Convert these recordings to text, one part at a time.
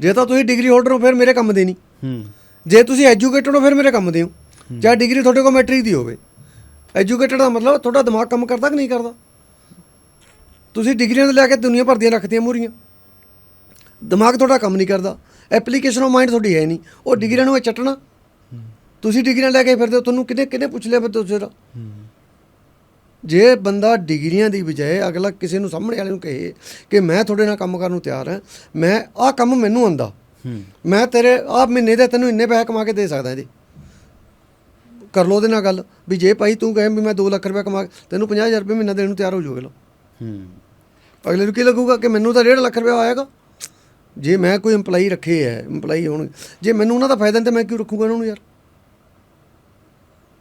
ਜੇ ਤਾਂ ਤੁਸੀਂ ਡਿਗਰੀ ਹੋਲਡਰ ਹੋ ਫਿਰ ਮੇਰੇ ਕੰਮ ਦੇ ਨਹੀਂ। ਹੂੰ। ਜੇ ਤੁਸੀਂ ਐਜੂਕੇਟਡ ਹੋ ਫਿਰ ਮੇਰੇ ਕੰਮ ਦੇ ਹੋ ਚਾਹੇ ਡਿਗਰੀ ਤੁਹਾਡੇ ਕੋਲ ਮੈਟ੍ਰਿਕ ਦੀ ਹੋਵੇ। ਐਜੂਕੇਟਡ ਦਾ ਮਤਲਬ ਤੁਹਾਡਾ ਦਿਮਾਗ ਕੰਮ ਕਰਦਾ ਕਿ ਨਹੀਂ ਕਰਦਾ? ਤੁਸੀਂ ਡਿਗਰੀਆਂ ਦੇ ਲੈ ਕੇ ਦੁਨੀਆ ਭਰ ਦੀਆਂ ਰੱਖਦੀਆਂ ਮੂਰੀਆਂ ਦਿਮਾਗ ਤੁਹਾਡਾ ਕੰਮ ਨਹੀਂ ਕਰਦਾ। ਐਪਲੀਕੇਸ਼ਨ ਆਫ ਮਾਈਂਡ ਤੁਹਾਡੀ ਹੈ ਨਹੀਂ। ਉਹ ਡਿਗਰੀਆਂ ਨੂੰ ਚੱਟਣਾ। ਤੁਸੀਂ ਡਿਗਰੀਆਂ ਲੈ ਕੇ ਫਿਰਦੇ ਹੋ ਤੁਹਾਨੂੰ ਕਿਹਨੇ ਕਿਹਨੇ ਪੁੱਛ ਲਿਆ ਫਿਰ ਤੁਸੀਂ ਦਾ ਜੇ ਬੰਦਾ ਡਿਗਰੀਆਂ ਦੀ ਬਜਾਏ ਅਗਲਾ ਕਿਸੇ ਨੂੰ ਸਾਹਮਣੇ ਵਾਲੇ ਨੂੰ ਕਹੇ ਕਿ ਮੈਂ ਤੁਹਾਡੇ ਨਾਲ ਕੰਮ ਕਰਨ ਨੂੰ ਤਿਆਰ ਹਾਂ ਮੈਂ ਆਹ ਕੰਮ ਮੈਨੂੰ ਆਂਦਾ ਮੈਂ ਤੇਰੇ ਆਹ ਮਹੀਨੇ ਦੇ ਤੈਨੂੰ ਇੰਨੇ ਪੈਸੇ ਕਮਾ ਕੇ ਦੇ ਸਕਦਾ ਇਹਦੇ। ਕਰ ਲੋ ਉਹਦੇ ਨਾਲ ਗੱਲ ਵੀ ਜੇ ਭਾਈ ਤੂੰ ਕਹੇ ਵੀ ਮੈਂ 2 ਲੱਖ ਰੁਪਏ ਕਮਾ ਤੈਨੂੰ 50000 ਰੁਪਏ ਮਹੀਨਾ ਦੇਣ ਨੂੰ ਤਿਆਰ ਹੋ ਜਾਓਗੇ ਲੋ ਹੂੰ। ਅਗਲੇ ਨੂੰ ਕੀ ਲੱਗੂਗਾ ਕਿ ਮੈਨੂੰ ਤਾਂ 1.5 ਲੱਖ ਰੁਪਏ ਆਏਗਾ? ਜੇ ਮੈਂ ਕੋਈ EMPLOYE ਰੱਖੇ ਹੈ EMPLOYE ਹੋਣ ਜੇ ਮੈਨੂੰ ਉਹਨਾਂ ਦਾ ਫਾਇਦਾ ਨਹੀਂ ਤਾਂ ਮੈਂ ਕਿਉਂ ਰੱਖੂਗਾ ਉਹਨਾਂ ਨੂੰ ਯਾਰ?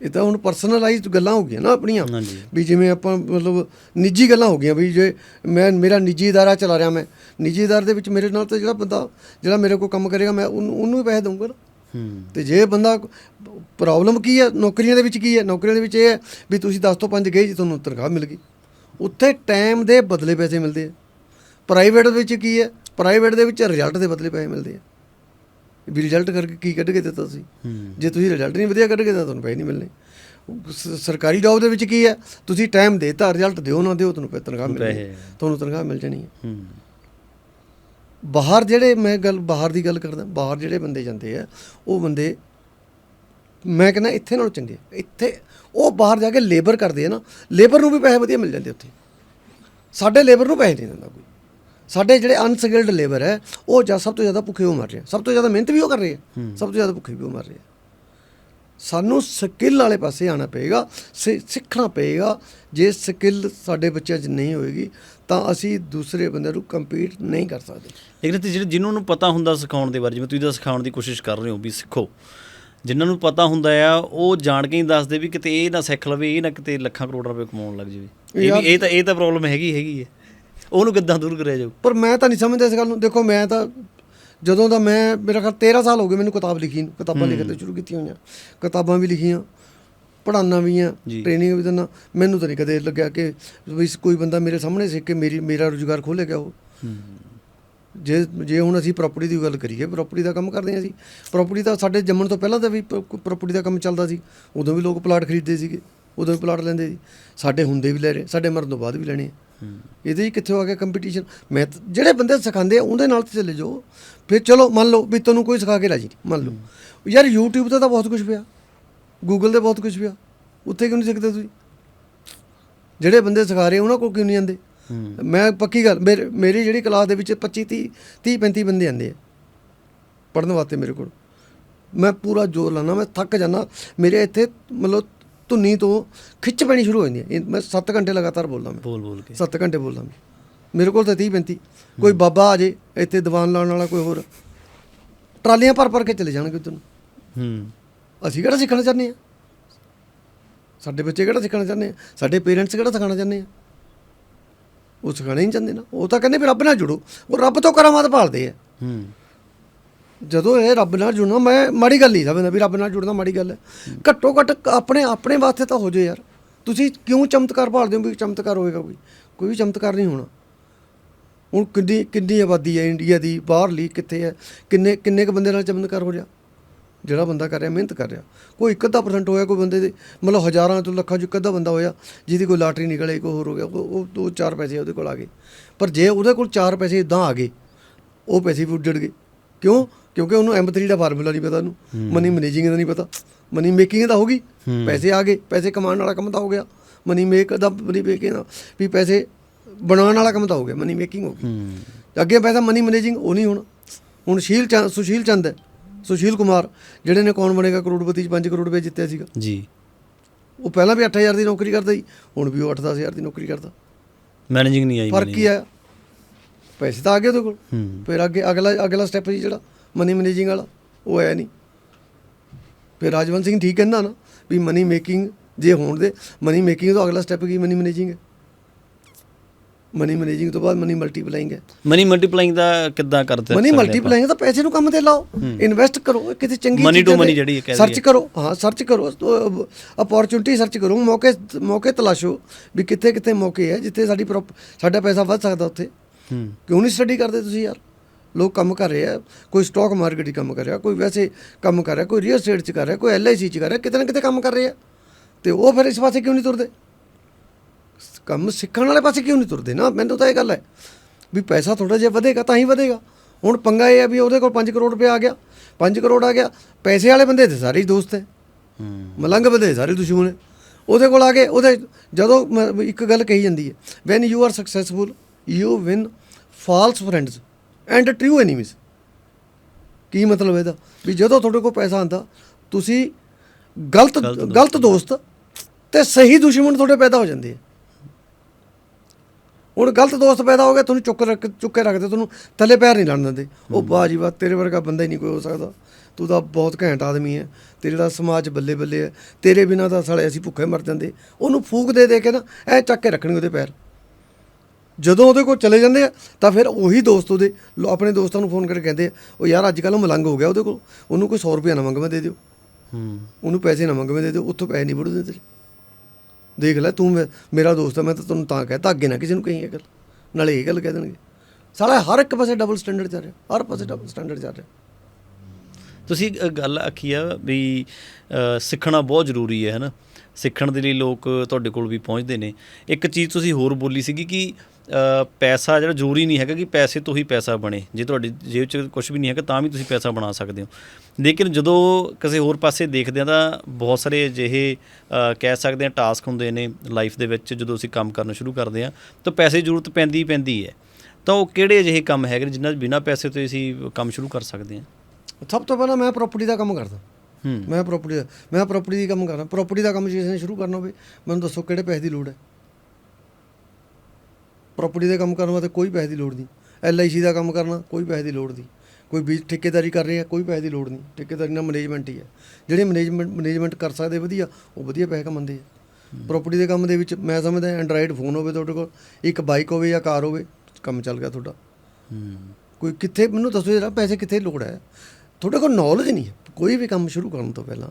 ਇਹ ਤਾਂ ਹੁਣ ਪਰਸਨਲਾਈਜ਼ਡ ਗੱਲਾਂ ਹੋ ਗਈਆਂ ਨਾ ਆਪਣੀਆਂ। ਵੀ ਜਿਵੇਂ ਆਪਾਂ ਮਤਲਬ ਨਿੱਜੀ ਗੱਲਾਂ ਹੋ ਗਈਆਂ ਵੀ ਜੇ ਮੈਂ ਮੇਰਾ ਨਿੱਜੀ ਅਦਾਰਾ ਚਲਾ ਰਿਹਾ ਮੈਂ। ਨਿੱਜੀ ਅਦਾਰੇ ਦੇ ਵਿੱਚ ਮੇਰੇ ਨਾਲ ਤਾਂ ਜਿਹੜਾ ਬੰਦਾ ਜਿਹੜਾ ਮੇਰੇ ਕੋਲ ਕੰਮ ਕਰੇਗਾ ਮੈਂ ਉਹਨੂੰ ਉਹਨੂੰ ਹੀ ਪੈਸੇ ਦਊਂਗਾ ਨਾ। ਤੇ ਜੇ ਬੰਦਾ ਪ੍ਰੋਬਲਮ ਕੀ ਹੈ ਨੌਕਰੀਆਂ ਦੇ ਵਿੱਚ ਕੀ ਹੈ? ਨੌਕਰੀਆਂ ਦੇ ਵਿੱਚ ਇਹ ਹੈ ਵੀ ਤੁਸੀਂ 10 ਤੋਂ 5 ਗਏ ਜੀ ਤੁਹਾਨੂੰ ਤਨਖਾਹ ਮਿਲ ਗਈ। ਉੱਥੇ ਟਾਈਮ ਦੇ ਬਦਲੇ ਪੈਸੇ ਮਿਲਦੇ ਆ। ਪ੍ਰਾਈਵੇਟ ਵਿੱਚ ਕੀ ਹੈ? ਪ੍ਰਾਈਵੇਟ ਦੇ ਵਿੱਚ ਰਿਜ਼ਲਟ ਦੇ ਬਦਲੇ ਪੈਸੇ ਮਿਲਦੇ ਆ। ਵੀ ਰਿਜ਼ਲਟ ਕਰਕੇ ਕੀ ਕੱਢ ਕੇ ਦਿੱਤਾ ਤੁਸੀਂ ਜੇ ਤੁਸੀਂ ਰਿਜ਼ਲਟ ਨਹੀਂ ਵਧੀਆ ਕੱਢ ਕੇ ਤਾਂ ਤੁਹਾਨੂੰ ਪੈਸੇ ਨਹੀਂ ਮਿਲਣੇ। ਸਰਕਾਰੀ ਜੌਬ ਦੇ ਵਿੱਚ ਕੀ ਹੈ? ਤੁਸੀਂ ਟਾਈਮ ਦੇਤਾ ਰਿਜ਼ਲਟ ਦਿਓ ਨਾ ਦਿਓ ਤੁਹਾਨੂੰ ਤਨਖਾਹ ਮਿਲਣੀ। ਤੁਹਾਨੂੰ ਤਨਖਾਹ ਮਿਲ ਜਾਣੀ ਹੂੰ। ਬਾਹਰ ਜਿਹੜੇ ਮੈਂ ਗੱਲ ਬਾਹਰ ਦੀ ਗੱਲ ਕਰਦਾ ਬਾਹਰ ਜਿਹੜੇ ਬੰਦੇ ਜਾਂਦੇ ਆ ਉਹ ਬੰਦੇ ਮੈਂ ਕਹਿੰਦਾ ਇੱਥੇ ਨਾਲੋਂ ਚੰਗੇ ਇੱਥੇ ਉਹ ਬਾਹਰ ਜਾ ਕੇ ਲੇਬਰ ਕਰਦੇ ਆ ਨਾ ਲੇਬਰ ਨੂੰ ਵੀ ਪੈਸੇ ਵਧੀਆ ਮਿਲ ਜਾਂਦੇ ਉੱਥੇ। ਸਾਡੇ ਲੇਬਰ ਨੂੰ ਪੈਸੇ ਨਹੀਂ ਦਿੰਦਾ ਕੋਈ। ਸਾਡੇ ਜਿਹੜੇ ਅਨਸਕਿਲਡ ਲੇਬਰ ਹੈ ਉਹ ਜਾਂ ਸਭ ਤੋਂ ਜ਼ਿਆਦਾ ਭੁੱਖੇ ਹੋ ਮਰ ਰਹੇ ਆ। ਸਭ ਤੋਂ ਜ਼ਿਆਦਾ ਮਿਹਨਤ ਵੀ ਉਹ ਕਰ ਰਹੇ ਆ। ਸਭ ਤੋਂ ਜ਼ਿਆਦਾ ਭੁੱਖੇ ਵੀ ਉਹ ਮਰ ਰਹੇ ਆ। ਸਾਨੂੰ ਸਕਿੱਲ ਵਾਲੇ ਪਾਸੇ ਆਣਾ ਪਏਗਾ ਸਿੱਖਣਾ ਪਏਗਾ। ਜੇ ਸਕਿੱਲ ਸਾਡੇ ਬੱਚਿਆਂ 'ਚ ਨਹੀਂ ਹੋਏਗੀ ਤਾਂ ਅਸੀਂ ਦੂਸਰੇ ਬੰਦੇ ਨੂੰ ਕੰਪੀਟ ਨਹੀਂ ਕਰ ਸਕਦੇ। ਲੇਕਿਨ ਤੇ ਜਿਹੜੇ ਜਿਨ੍ਹਾਂ ਨੂੰ ਪਤਾ ਹੁੰਦਾ ਸਿਖਾਉਣ ਦੇ ਬਾਰੇ ਜਿਵੇਂ ਤੁਸੀਂ ਤਾਂ ਸਿਖਾਉਣ ਦੀ ਕੋਸ਼ਿਸ਼ ਕਰ ਰਹੇ ਹੋ ਵੀ ਸਿੱਖੋ ਜਿਨ੍ਹਾਂ ਨੂੰ ਪਤਾ ਹੁੰਦਾ ਆ ਉਹ ਜਾਣ ਕੇ ਹੀ ਦੱਸਦੇ ਵੀ ਕਿਤੇ ਇਹ ਨਾ ਸਿੱਖ ਲਵੇ ਇਹ ਨਾ ਕਿਤੇ ਲੱਖਾਂ ਕਰੋੜ ਰੁਪਏ ਕਮਾਉਣ ਲੱਗ ਜਾਵੇ। ਇਹ ਵੀ ਇਹ ਤਾਂ ਇਹ ਤਾਂ ਪ੍ਰੋਬਲਮ ਹੈਗੀ ਹੈਗੀ ਹੈ। ਉਹਨੂੰ ਕਿੱਦਾਂ ਦੂਰ ਕਰਿਆ ਜਾਊ? ਪਰ ਮੈਂ ਤਾਂ ਨਹੀਂ ਸਮਝਦਾ ਇਸ ਗੱਲ ਨੂੰ। ਦੇਖੋ ਮੈਂ ਤਾਂ ਜਦੋਂ ਦਾ ਮੈਂ ਮੇਰਾ ਖਿਆਲ 13 ਸਾਲ ਹੋ ਗਏ ਮੈਨੂੰ ਕਿਤਾਬ ਲਿਖੀ ਨੂੰ। ਕਿਤਾਬਾਂ ਲਿਖਣ ਤੇ ਸ਼ੁਰੂ ਕੀਤੀਆਂ ਹੋਈਆਂ। ਕਿਤਾਬਾਂ ਵੀ ਲਿਖੀਆਂ ਪੜ੍ਹਾਉਣਾ ਵੀ ਆ। ਟ੍ਰੇਨਿੰਗ ਵੀ ਦਿੰਦਾ। ਮੈਨੂੰ ਤਾਂ ਨਹੀਂ ਕਦੇ ਲੱਗਿਆ ਕਿ ਵੀ ਕੋਈ ਬੰਦਾ ਮੇਰੇ ਸਾਹਮਣੇ ਸਿੱਖ ਕੇ ਮੇਰੀ ਮੇਰਾ ਰੁਜ਼ਗਾਰ ਖੋਲ੍ਹੇਗਾ ਉਹ। ਜੇ ਜੇ ਹੁਣ ਅਸੀਂ ਪ੍ਰਾਪਰਟੀ ਦੀ ਗੱਲ ਕਰੀਏ ਪ੍ਰਾਪਰਟੀ ਦਾ ਕੰਮ ਕਰਦੇ ਹਾਂ ਅਸੀਂ। ਪ੍ਰਾਪਰਟੀ ਤਾਂ ਸਾਡੇ ਜੰਮਣ ਤੋਂ ਪਹਿਲਾਂ ਤਾਂ ਵੀ ਪ੍ਰਾਪਰਟੀ ਦਾ ਕੰਮ ਚੱਲਦਾ ਸੀ। ਉਦੋਂ ਵੀ ਲੋਕ ਪਲਾਟ ਖਰੀਦਦੇ ਸੀਗੇ ਉਦੋਂ ਵੀ ਪਲਾਟ ਲੈਂਦੇ ਸੀ। ਸਾਡੇ ਹੁੰਦੇ ਵੀ ਲੈ ਰਹੇ ਸਾਡੇ ਮਰਨ ਤੋਂ ਬਾਅਦ ਵੀ ਲੈਣੇ ਆ। ਇਹਦੇ ਹੀ ਕਿੱਥੇ ਆ ਗਿਆ ਕੰਪੀਟੀਸ਼ਨ ਮੈਂ ਜਿਹੜੇ ਬੰਦੇ ਸਿਖਾਉਂਦੇ ਆ ਉਹਦੇ ਨਾਲ ਤੇ ਚਲੇ ਜਾਓ ਫਿਰ ਚਲੋ ਮੰਨ ਲਓ ਵੀ ਤੁਹਾਨੂੰ ਕੋਈ ਸਿਖਾ ਕੇ ਰਾਜੀ ਨਹੀਂ ਮੰਨ ਲਓ। ਯਾਰ YouTube ਤੇ ਤਾਂ ਬਹੁਤ ਕੁਝ ਪਿਆ। Google ਤੇ ਬਹੁਤ ਕੁਝ ਪਿਆ। ਉੱਥੇ ਕਿਉਂ ਨਹੀਂ ਸਿੱਖਦੇ ਤੁਸੀਂ? ਜਿਹੜੇ ਬੰਦੇ ਸਿਖਾ ਰਹੇ ਉਹਨਾਂ ਕੋਲ ਕਿਉਂ ਨਹੀਂ ਜਾਂਦੇ? ਹੂੰ। ਮੈਂ ਪੱਕੀ ਗੱਲ ਮੇਰੇ- ਜਿਹੜੀ ਕਲਾਸ ਦੇ ਵਿੱਚ 25 30 30 35 ਬੰਦੇ ਆਉਂਦੇ ਆ ਪੜਨ ਵਾਸਤੇ ਮੇਰੇ ਕੋਲ। ਮੈਂ ਪੂਰਾ ਜ਼ੋਰ ਲਾਣਾ ਮੈਂ ਥੱਕ ਜਾਣਾ ਮੇਰੇ ਇੱਥੇ ਮਤਲਬ ਧੁੰਨੀ ਤੋਂ ਖਿੱਚ ਪੈਣੀ ਸ਼ੁਰੂ ਹੋ ਜਾਂਦੀ ਹੈ। ਇਹ ਮੈਂ 7 ਘੰਟੇ ਲਗਾਤਾਰ ਬੋਲਦਾ ਮੈਂ। ਬੋਲ ਬੋਲ ਕੇ। 7 ਘੰਟੇ ਬੋਲਦਾ ਮੈਂ। ਮੇਰੇ ਕੋਲ ਤਾਂ 30 35 ਕੋਈ ਬਾਬਾ ਆ ਜੇ ਇੱਥੇ ਦੀਵਾਨ ਲਾਉਣ ਵਾਲਾ ਕੋਈ ਹੋਰ। ਟਰਾਲੀਆਂ ਭਰ ਭਰ ਕੇ ਚਲੇ ਜਾਣਗੇ ਉਧਰ ਨੂੰ। ਹੂੰ। ਅਸੀਂ ਕਿਹੜਾ ਸਿੱਖਣਾ ਚਾਹੁੰਦੇ ਆ ਸਾਡੇ ਬੱਚੇ ਕਿਹੜਾ ਸਿੱਖਣਾ ਚਾਹੁੰਦੇ ਆ? ਸਾਡੇ ਪੇਰੈਂਟਸ ਕਿਹੜਾ ਸਿਖਾਉਣਾ ਚਾਹੁੰਦੇ ਆ? ਉਹ ਸਿਖਾਉਣਾ ਹੀ ਨਹੀਂ ਚਾਹੁੰਦੇ ਨਾ। ਉਹ ਤਾਂ ਕਹਿੰਦੇ ਵੀ ਰੱਬ ਨਾਲ ਜੁੜੋ। ਉਹ ਰੱਬ ਤੋਂ ਕਰਾਮਾਤ ਭਾਲਦੇ ਆ। ਹੂੰ। ਜਦੋਂ ਇਹ ਰੱਬ ਨਾਲ ਜੁੜਨਾ, ਮੈਂ ਮਾੜੀ ਗੱਲ ਨਹੀਂ ਸਮਝਦਾ ਵੀ ਰੱਬ ਨਾਲ ਜੁੜਨਾ ਮਾੜੀ ਗੱਲ ਹੈ। ਘੱਟੋ ਘੱਟ ਆਪਣੇ ਆਪਣੇ ਵਾਸਤੇ ਤਾਂ ਹੋ ਜਾਏ ਯਾਰ। ਤੁਸੀਂ ਕਿਉਂ ਚਮਤਕਾਰ ਭਾਲਦੇ ਹੋ ਵੀ ਚਮਤਕਾਰ ਹੋਏਗਾ ਕੋਈ? ਕੋਈ ਵੀ ਚਮਤਕਾਰ ਨਹੀਂ ਹੋਣਾ। ਹੁਣ ਕਿੰਨੀ ਕਿੰਨੀ ਆਬਾਦੀ ਹੈ ਇੰਡੀਆ ਦੀ, ਬਾਹਰਲੀ ਕਿੱਥੇ ਹੈ? ਕਿੰਨੇ ਕਿੰਨੇ ਕ ਬੰਦੇ ਨਾਲ ਚਮਤਕਾਰ ਹੋ ਰਿਹਾ? ਜਿਹੜਾ ਬੰਦਾ ਕਰ ਰਿਹਾ, ਮਿਹਨਤ ਕਰ ਰਿਹਾ। ਕੋਈ ਇੱਕ ਅੱਧਾ ਪਰਸੈਂਟ ਹੋਇਆ ਕੋਈ ਬੰਦੇ ਦੇ, ਮਤਲਬ ਹਜ਼ਾਰਾਂ ਤੋਂ ਲੱਖਾਂ ਚ ਇੱਕ ਅੱਧਾ ਬੰਦਾ ਹੋਇਆ, ਜਿਹਦੀ ਕੋਈ ਲਾਟਰੀ ਨਿਕਲੇ, ਕੋਈ ਹੋਰ ਹੋ ਗਿਆ, ਉਹ ਉਹ ਦੋ ਚਾਰ ਪੈਸੇ ਉਹਦੇ ਕੋਲ ਆ ਗਏ। ਪਰ ਜੇ ਉਹਦੇ ਕੋਲ ਚਾਰ ਪੈਸੇ ਇਦਾਂ ਆ ਗਏ, ਉਹ ਪੈਸੇ ਵੀ ਉੱਜੜ ਗਏ। ਕਿਉਂ? ਕਿਉਂਕਿ ਉਹਨੂੰ M3 ਦਾ ਫਾਰਮੂਲਾ ਨਹੀਂ ਪਤਾ ਉਹਨੂੰ। ਮਨੀ ਮੈਨੇਜਿੰਗ ਦਾ ਨਹੀਂ ਪਤਾ। ਮਨੀ ਮੇਕਿੰਗ ਦਾ ਹੋ ਗਈ। ਪੈਸੇ ਆ ਗਏ। ਪੈਸੇ ਕਮਾਉਣ ਵਾਲਾ ਕੰਮ ਤਾਂ ਹੋ ਗਿਆ। ਮਨੀ ਮੇਕ ਦਾ ਮਨੀ ਮੇਕਿੰਗ ਦਾ। ਵੀ ਪੈਸੇ ਬਣਾਉਣ ਵਾਲਾ ਕੰਮ ਤਾਂ ਹੋ ਗਿਆ। ਮਨੀ ਮੇਕਿੰਗ ਹੋ ਗਈ। ਅੱਗੇ ਪੈਸਾ ਮਨੀ ਮੈਨੇਜਿੰਗ ਉਹ ਨਹੀਂ ਹੋਣਾ। ਹੁਣ ਸ਼ੀਲ ਚੰਦ ਸੁਸ਼ੀਲ ਚੰਦ ਹੈ। ਸੁਸ਼ੀਲ ਕੁਮਾਰ ਜਿਹੜੇ ਨੇ ਕੌਣ ਬਣੇਗਾ? ਕਰੋੜਪਤੀ ਚ 5 ਕਰੋੜ ਰੁਪਏ ਜਿੱਤਿਆ ਸੀਗਾ। ਜੀ। ਉਹ ਪਹਿਲਾਂ ਵੀ 8000 ਦੀ ਨੌਕਰੀ ਕਰਦਾ ਸੀ। ਹੁਣ ਵੀ ਉਹ 8-10000 ਦੀ ਨੌਕਰੀ ਕਰਦਾ। ਮੈਨੇਜਿੰਗ ਨਹੀਂ ਆਈ ਫ਼ਰਕ ਕੀ ਆ ਪੈਸੇ ਤਾਂ ਆ ਗਏ ਉਹਦੇ ਕੋਲ। ਫਿਰ ਅੱਗੇ ਅਗਲਾ ਅਗਲਾ ਸਟੈਪ ਸੀ ਜਿਹੜਾ। ਮਨੀ ਮੈਨੇਜਿੰਗ ਵਾਲਾ ਉਹ ਆਇਆ ਨਹੀਂ। ਫਿਰ ਰਾਜਵੰਤ ਸਿੰਘ ਠੀਕ ਕਹਿੰਦਾ ਨਾ ਵੀ ਮਨੀ ਮੇਕਿੰਗ ਜੇ ਹੋਣ ਦੇ ਮਨੀ ਮੇਕਿੰਗ ਤੋਂ ਅਗਲਾ ਸਟੈਪ ਕੀ ਮਨੀ ਮੈਨੇਜਿੰਗ ਹੈ? ਮਨੀ ਮੈਨੇਜਿੰਗ ਤੋਂ ਬਾਅਦ ਮਨੀ ਮਲਟੀਪਲਾਈਂਗ ਹੈ। ਮਨੀ ਮਲਟੀਪਲਾਈਂਗ ਦਾ ਕਿੱਦਾਂ ਕਰਦੇ ਮਨੀ ਮਲਟੀਪਲਾਈਂਗ ਤਾਂ ਪੈਸੇ ਨੂੰ ਕੰਮ ਤੇ ਲਾਓ ਇਨਵੈਸਟ ਕਰੋ ਕਿਤੇ ਚੰਗੀ ਚੀਜ਼ਾਂ ਤੇ money ਜਿਹੜੀ ਕਹਿ ਸਰਚ ਹੈ। ਕਰੋ ਹਾਂ ਸਰਚ ਕਰੋ ਅਪੋਰਚੁਨਿਟੀ ਸਰਚ ਕਰੋ ਮੌਕੇ ਮੌਕੇ ਤਲਾਸ਼ੋ ਵੀ ਕਿੱਥੇ ਕਿੱਥੇ ਮੌਕੇ ਹੈ ਜਿੱਥੇ ਸਾਡੀ ਸਾਡਾ ਪੈਸਾ ਵੱਧ ਸਕਦਾ ਉੱਥੇ। ਹੂੰ। ਕਿਉਂ ਨਹੀਂ ਸਟੱਡੀ ਕਰਦੇ ਤੁਸੀਂ ਯਾਰ? ਲੋਕ ਕੰਮ ਕਰ ਰਹੇ ਆ ਕੋਈ ਸਟਾਕ ਮਾਰਕੀਟ 'ਚ ਕੰਮ ਕਰ ਰਿਹਾ ਕੋਈ ਵੈਸੇ ਕੰਮ ਕਰ ਰਿਹਾ ਕੋਈ ਰੀਅਲ estate 'ਚ ਕਰ ਰਿਹਾ ਕੋਈ ਐਲਆਈਸੀ 'ਚ ਕਰ ਰਿਹਾ ਕਿਤੇ ਨਾ ਕਿਤੇ ਕੰਮ ਕਰ ਰਹੇ ਆ। ਤੇ ਉਹ ਫਿਰ ਇਸ ਪਾਸੇ ਕਿਉਂ ਨਹੀਂ ਤੁਰਦੇ? ਕੰਮ ਸਿੱਖਣ ਵਾਲੇ ਪਾਸੇ ਕਿਉਂ ਨਹੀਂ ਤੁਰਦੇ? ਨਾ ਮੈਨੂੰ ਤਾਂ ਇਹ ਗੱਲ ਹੈ ਵੀ ਪੈਸਾ ਥੋੜਾ ਜਿਹਾ ਵਧੇਗਾ ਤਾਂ ਹੀ ਵਧੇਗਾ। ਹੁਣ ਪੰਗਾ ਇਹ ਹੈ ਵੀ ਉਹਦੇ ਕੋਲ 5 ਕਰੋੜ ਰੁਪਏ ਆ ਗਿਆ 5 ਕਰੋੜ ਆ ਗਿਆ ਪੈਸੇ ਵਾਲੇ ਬੰਦੇ ਤੇ ਸਾਰੇ ਹੀ ਦੋਸਤ ਹੈ। ਮਲੰਗ ਬੰਦੇ ਸਾਰੇ ਦੁਸ਼ਮਣ ਹੈ। ਉਹਦੇ ਕੋਲ ਆ ਕੇ ਉਹਦੇ ਜਦੋਂ ਇੱਕ ਗੱਲ ਕਹੀ ਜਾਂਦੀ ਹੈ when you are successful you win false friends and true enemies ਕੀ ਮਤਲਬ ਇਹਦਾ? ਵੀ ਜਦੋਂ ਤੁਹਾਡੇ ਕੋਲ ਪੈਸਾ ਆਂਦਾ ਤੁਸੀਂ ਗਲਤ ਗਲਤ ਦੋਸਤ। ਤੇ ਸਹੀ ਦੁਸ਼ਮਣ ਤੁਹਾਡੇ ਪੈਦਾ ਹੋ ਜਾਂਦੇ ਆ। ਹੁਣ ਗਲਤ ਦੋਸਤ ਪੈਦਾ ਹੋ ਗਿਆ ਤੁਹਾਨੂੰ ਚੁੱਕ ਰੱਖ ਚੁੱਕ ਰੱਖਦੇ ਤੁਹਾਨੂੰ ਥੱਲੇ ਪੈਰ ਨਹੀਂ ਲਾਣ ਦਿੰਦੇ। ਉਹ ਵਾਹ ਜੀ ਵਾਹ ਤੇਰੇ ਵਰਗਾ ਬੰਦਾ ਹੀ ਨਹੀਂ ਕੋਈ ਹੋ ਸਕਦਾ। ਤੂੰ ਤਾਂ ਬਹੁਤ ਘੈਂਟ ਆਦਮੀ ਹੈ। ਤੇਰੇ ਦਾ ਸਮਾਜ ਬੱਲੇ ਬੱਲੇ ਹੈ। ਤੇਰੇ ਬਿਨਾਂ ਤਾਂ ਸਾਲੇ ਅਸੀਂ ਭੁੱਖੇ ਮਰ ਜਾਂਦੇ। ਉਹਨੂੰ ਫੂਕ ਦੇ ਦੇ ਕੇ ਨਾ ਐ ਚੱਕ ਕੇ ਰੱਖਣਗੇ ਉਹਦੇ ਪੈਰ। ਜਦੋਂ ਉਹਦੇ ਕੋਲ ਚਲੇ ਜਾਂਦੇ ਆ ਤਾਂ ਫਿਰ ਉਹੀ ਦੋਸਤ ਉਹਦੇ ਲੋ- ਆਪਣੇ ਦੋਸਤਾਂ ਨੂੰ ਫੋਨ ਕਰਕੇ ਕਹਿੰਦੇ ਆ ਉਹ ਯਾਰ ਅੱਜ ਕੱਲ੍ਹ ਉਹ ਮਲੰਗ ਹੋ ਗਿਆ ਉਹਦੇ ਕੋਲ ਉਹਨੂੰ ਕੋਈ 100 ਰੁਪਏ ਨਾ ਮੰਗਵੇਂ ਦੇ ਦਿਓ। ਹੂੰ। ਉਹਨੂੰ ਪੈਸੇ ਨਾ ਮੰਗਵੇਂ ਦੇ ਦਿਓ ਉੱਥੋਂ ਪੈਸੇ ਨਹੀਂ ਵੜਦੇ ਤੇਰੇ। ਦੇਖ ਲੈ ਤੂੰ ਮੇ- ਮੇਰਾ ਦੋਸਤ ਹੈ ਮੈਂ ਤਾਂ ਤੈਨੂੰ ਤਾਂ ਕਹਿਤਾ ਅੱਗੇ ਨਾ ਕਿਸੇ ਨੂੰ ਕਹੀਂ ਇਹ ਗੱਲ। ਨਾਲੇ ਇਹ ਗੱਲ ਕਹਿ ਦੇਣਗੇ। ਸਾਲਾ ਹਰ ਇੱਕ ਪਾਸੇ ਡਬਲ ਸਟੈਂਡਰਡ ਚੱਲ ਰਿਹਾ ਹਰ ਪਾਸੇ ਡਬਲ ਸਟੈਂਡਰਡ ਚੱਲ ਰਿਹਾ। ਤੁਸੀਂ ਗੱਲ ਆਖੀ ਆ ਵੀ ਅ, ਸਿੱਖਣਾ ਬਹੁਤ ਜ਼ਰੂਰੀ ਹੈ ਹਨਾ? ਸਿੱਖਣ ਦੇ ਲਈ ਲੋਕ ਤੁਹਾਡੇ ਕੋਲ ਵੀ ਪਹੁੰਚਦੇ ਨੇ। ਇੱਕ ਚੀਜ਼ ਤੁਸੀਂ ਹੋਰ ਬੋਲੀ ਸੀਗੀ ਕਿ ਪੈਸਾ ਜਿਹੜਾ ਜ਼ਰੂਰੀ ਨਹੀਂ ਹੈਗਾ ਕਿ ਪੈਸੇ ਤੋਂ ਹੀ ਪੈਸਾ ਬਣੇ। ਜੇ ਤੁਹਾਡੀ ਜੇਬ 'ਚ ਕੁਝ ਵੀ ਨਹੀਂ ਹੈਗਾ ਤਾਂ ਵੀ ਤੁਸੀਂ ਪੈਸਾ ਬਣਾ ਸਕਦੇ ਹੋ। ਲੇਕਿਨ ਜਦੋਂ ਕਿਸੇ ਹੋਰ ਪਾਸੇ ਦੇਖਦੇ ਆ ਤਾਂ ਬਹੁਤ ਸਾਰੇ ਅਜਿਹੇ ਕਹਿ ਸਕਦੇ ਆ ਟਾਸਕ ਹੁੰਦੇ ਨੇ ਲਾਈਫ ਦੇ ਵਿੱਚ ਜਦੋਂ ਅਸੀਂ ਕੰਮ ਕਰਨਾ ਸ਼ੁਰੂ ਕਰਦੇ ਆ ਤਾਂ ਪੈਸੇ ਦੀ ਜ਼ਰੂਰਤ ਪੈਂਦੀ ਹੀ ਪੈਂਦੀ ਹੈ। ਤਾਂ ਉਹ ਕਿਹੜੇ ਅਜਿਹੇ ਕੰਮ ਹੈਗੇ ਨੇ ਜਿਨ੍ਹਾਂ 'ਚ ਬਿਨਾਂ ਪੈਸੇ ਤੋਂ ਅਸੀਂ ਕੰਮ ਸ਼ੁਰੂ ਕਰ ਸਕਦੇ ਹਾਂ? ਸਭ ਤੋਂ ਪਹਿਲਾਂ ਮੈਂ ਪ੍ਰਾਪਰਟੀ ਦਾ ਕੰਮ ਕਰਦਾ। ਮੈਂ ਪ੍ਰਾਪਰਟੀ ਦਾ ਮੈਂ ਪ੍ਰਾਪਰਟੀ ਦੀ ਕੰਮ ਕਰਦਾ। ਪ੍ਰਾਪਰਟੀ ਦਾ ਕੰਮ ਜੇ ਕਿਸੇ ਨੇ ਸ਼ੁਰੂ ਕਰਨਾ ਹੋਵੇ ਮੈਨੂੰ ਦੱਸੋ ਕਿਹੜੇ ਪੈਸੇ ਦੀ ਲੋੜ ਹੈ? ਪ੍ਰਾਪਰਟੀ ਦੇ ਕੰਮ ਕਰਨ ਵਾਸਤੇ ਕੋਈ ਪੈਸੇ ਦੀ ਲੋੜ ਨਹੀਂ। ਐਲਆਈਸੀ ਦਾ ਕੰਮ ਕਰਨਾ ਕੋਈ ਪੈਸੇ ਦੀ ਲੋੜ ਨਹੀਂ। ਕੋਈ ਵੀ ਠੇਕੇਦਾਰੀ ਕਰ ਰਿਹਾ ਕੋਈ ਪੈਸੇ ਦੀ ਲੋੜ ਨਹੀਂ। ਠੇਕੇਦਾਰੀ ਨਾਲ ਮੈਨੇਜਮੈਂਟ ਹੀ ਹੈ। ਜਿਹੜੇ ਮੈਨੇਜਮੈਂਟ ਮੈਨੇਜਮੈਂਟ ਕਰ ਸਕਦੇ ਵਧੀਆ ਉਹ ਵਧੀਆ ਪੈਸੇ ਕਮਾਉਂਦੇ ਆ। ਪ੍ਰਾਪਰਟੀ ਦੇ ਕੰਮ ਦੇ ਵਿੱਚ ਮੈਂ ਸਮਝਦਾ ਐਂਡਰਾਇਡ ਫੋਨ ਹੋਵੇ ਤੁਹਾਡੇ ਕੋਲ ਇੱਕ ਬਾਈਕ ਹੋਵੇ ਜਾਂ ਕਾਰ ਹੋਵੇ ਕੰਮ ਚੱਲ ਗਿਆ ਤੁਹਾਡਾ। ਹੂੰ। ਕੋਈ ਕਿੱਥੇ ਮੈਨੂੰ ਦੱਸੋ ਜਰਾ ਪੈਸੇ ਕਿੱਥੇ ਲੋੜ ਹੈ? ਤੁਹਾਡੇ ਕੋਲ ਨੌਲੇਜ ਨਹੀਂ ਹੈ। ਕੋਈ ਵੀ ਕੰਮ ਸ਼ੁਰੂ ਕਰਨ ਤੋਂ ਪਹਿਲਾਂ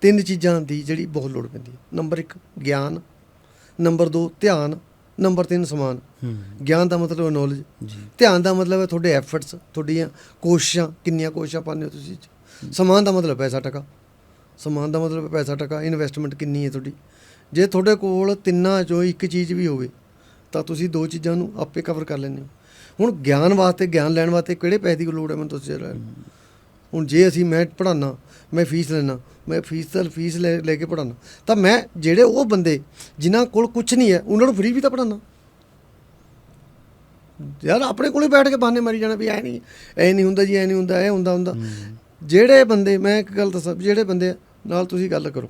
ਤਿੰਨ ਚੀਜ਼ਾਂ ਦੀ ਜਿਹੜੀ ਬਹੁਤ ਲੋੜ ਪੈਂਦੀ ਹੈ। ਨੰਬਰ 1 ਗਿਆਨ। ਨੰਬਰ 2 ਧਿਆਨ। ਨੰਬਰ 3 ਸਮਾਨ। ਗਿਆਨ ਦਾ ਮਤਲਬ ਹੈ ਨੌਲੇਜ ਧਿਆਨ ਦਾ ਮਤਲਬ ਹੈ ਤੁਹਾਡੇ ਐਫਰਟਸ ਤੁਹਾਡੀਆਂ ਕੋਸ਼ਿਸ਼ਾਂ ਕਿੰਨੀਆਂ ਕੋਸ਼ਿਸ਼ਾਂ ਪਾਉਂਦੇ ਹੋ ਤੁਸੀਂ। ਸਮਾਨ ਦਾ ਮਤਲਬ ਪੈਸਾ ਟਕਾ। ਸਮਾਨ ਦਾ ਮਤਲਬ ਪੈਸਾ ਟਕਾ। ਇਨਵੈਸਟਮੈਂਟ ਕਿੰਨੀ ਹੈ ਤੁਹਾਡੀ? ਜੇ ਤੁਹਾਡੇ ਕੋਲ ਤਿੰਨਾਂ ਚੋਂ ਇੱਕ ਚੀਜ਼ ਵੀ ਹੋਵੇ ਤਾਂ ਤੁਸੀਂ ਦੋ ਚੀਜ਼ਾਂ ਨੂੰ ਆਪੇ ਕਵਰ ਕਰ ਲੈਂਦੇ ਹੋ। ਹੁਣ ਗਿਆਨ ਵਾਸਤੇ ਗਿਆਨ ਲੈਣ ਵਾਸਤੇ ਕਿਹੜੇ ਪੈਸੇ ਦੀ ਲੋੜ ਹੈ ਮੈਨੂੰ ਤੁਸੀਂ ਜਰਾ ਹੁਣ ਜੇ ਅਸੀਂ ਮੈਂ ਪੜਾਉਣਾ ਮੈਂ ਫੀਸ ਲੈਣਾ ਮੈਂ ਫੀਸ ਤਾਂ ਫੀਸ ਲੈ ਲੈ ਕੇ ਪੜਾਉਣਾ ਤਾਂ ਮੈਂ ਜਿਹੜੇ ਉਹ ਬੰਦੇ ਜਿਨ੍ਹਾਂ ਕੋਲ ਕੁਝ ਨਹੀਂ ਹੈ ਉਹਨਾਂ ਨੂੰ ਫ੍ਰੀ ਵੀ ਤਾਂ ਪੜਾਉਣਾ ਯਾਰ ਆਪਣੇ ਕੋਲੇ ਬੈਠ ਕੇ ਬਹਾਨੇ ਮਾਰੀ ਜਾਣਾ ਵੀ ਐ ਨਹੀਂ ਐ ਨਹੀਂ ਹੁੰਦਾ ਜੀ ਐ ਨਹੀਂ ਹੁੰਦਾ ਐ ਹੁੰਦਾ ਹੁੰਦਾ। ਜਿਹੜੇ ਬੰਦੇ ਮੈਂ ਇੱਕ ਗੱਲ ਦੱਸਾਂ ਜਿਹੜੇ ਬੰਦੇ ਨਾਲ ਤੁਸੀਂ ਗੱਲ ਕਰੋ।